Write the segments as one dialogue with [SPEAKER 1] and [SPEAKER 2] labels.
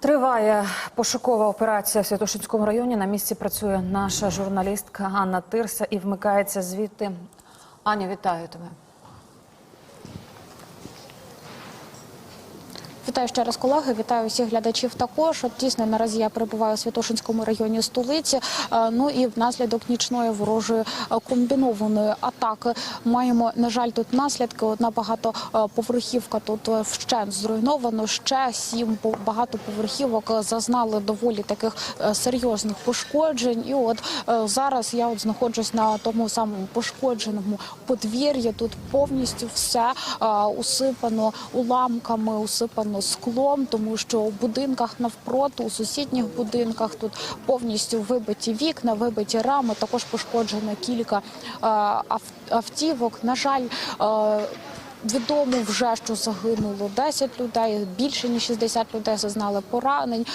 [SPEAKER 1] Триває пошукова операція в Святошинському районі. На місці працює наша журналістка Анна Тирса і вмикається звідти. Аня, вітаю тебе.
[SPEAKER 2] Вітаю ще раз, колеги. Вітаю всіх глядачів. Також от дійсно наразі я перебуваю у Святошинському районі столиці. Е, Ну і внаслідок нічної ворожої е, комбінованої атаки маємо на жаль тут наслідки. Одна багатоповерхівка тут е, вщент зруйновано. Ще сім по- багатоповерхівок зазнали доволі таких серйозних пошкоджень. І от зараз я от знаходжусь на тому самому пошкодженому подвір'ї. Тут повністю все усипано уламками, усипано склом, тому що у будинках навпроти, у сусідніх будинках тут повністю вибиті вікна, вибиті рами. Також пошкоджено кілька автівок. На жаль. Відомо вже, що загинуло 10 людей, більше ніж 60 людей зазнали поранень,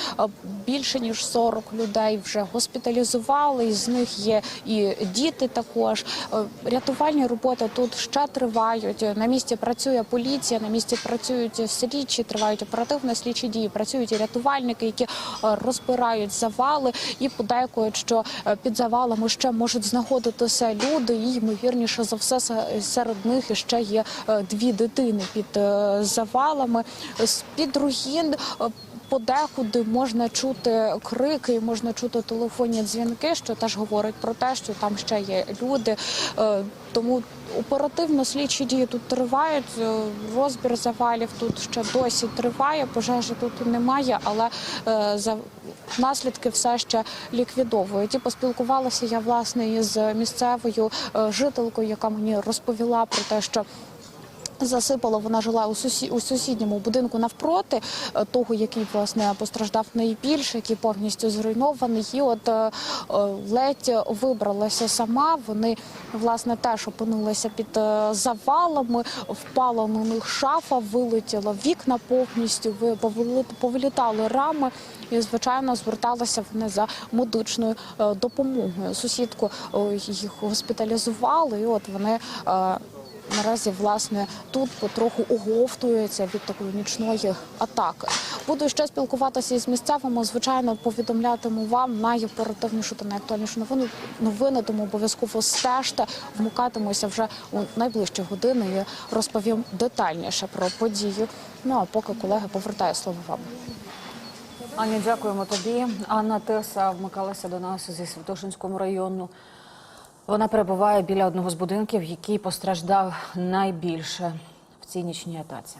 [SPEAKER 2] більше ніж 40 людей вже госпіталізували. З них є і діти також. Е, Рятувальні роботи тут ще тривають. На місці працює поліція, на місці працюють слідчі, тривають оперативно слідчі дії. Працюють і рятувальники, які е, розбирають завали і подейкують, що е, під завалами ще можуть знаходитися люди, і ймовірніше за все серед них ще є е, дві дитини під е, завалами. З під руїн. е, Подекуди можна чути крики, можна чути телефонні дзвінки, що теж говорить про те, що там ще є люди. Е, Тому оперативно слідчі дії тут тривають. Розбір завалів тут ще досі триває. Пожежі тут немає, але за наслідки все ще ліквідовують. І поспілкувалася я власне із місцевою жителкою, яка мені розповіла про те, що. Засипало, вона жила у сусі у сусідньому будинку навпроти е, того, який власне постраждав найбільше, який повністю зруйнований. І от е, е, ледь вибралася сама. Вони власне теж опинилися під е, завалами, впала на них шафа, вилетіла вікна повністю, ви- повилітали рами. І звичайно зверталися вони за медичною допомогою. Сусідку їх госпіталізували, і от вони. Наразі власне тут потроху оговтується від такої нічної атаки. Буду ще спілкуватися із місцевими. Звичайно, повідомлятиму вам найоперативнішу та найактуальнішу новину. Новини тому обов'язково стежте, вмикатимуся вже у найближчі години і розповім детальніше про подію. Ну а поки колеги повертаю слово вам.
[SPEAKER 1] Аня, дякуємо тобі. Анна Тирса вмикалася до нас зі Святошинському району. Вона перебуває біля одного з будинків, який постраждав найбільше в цій нічній атаці.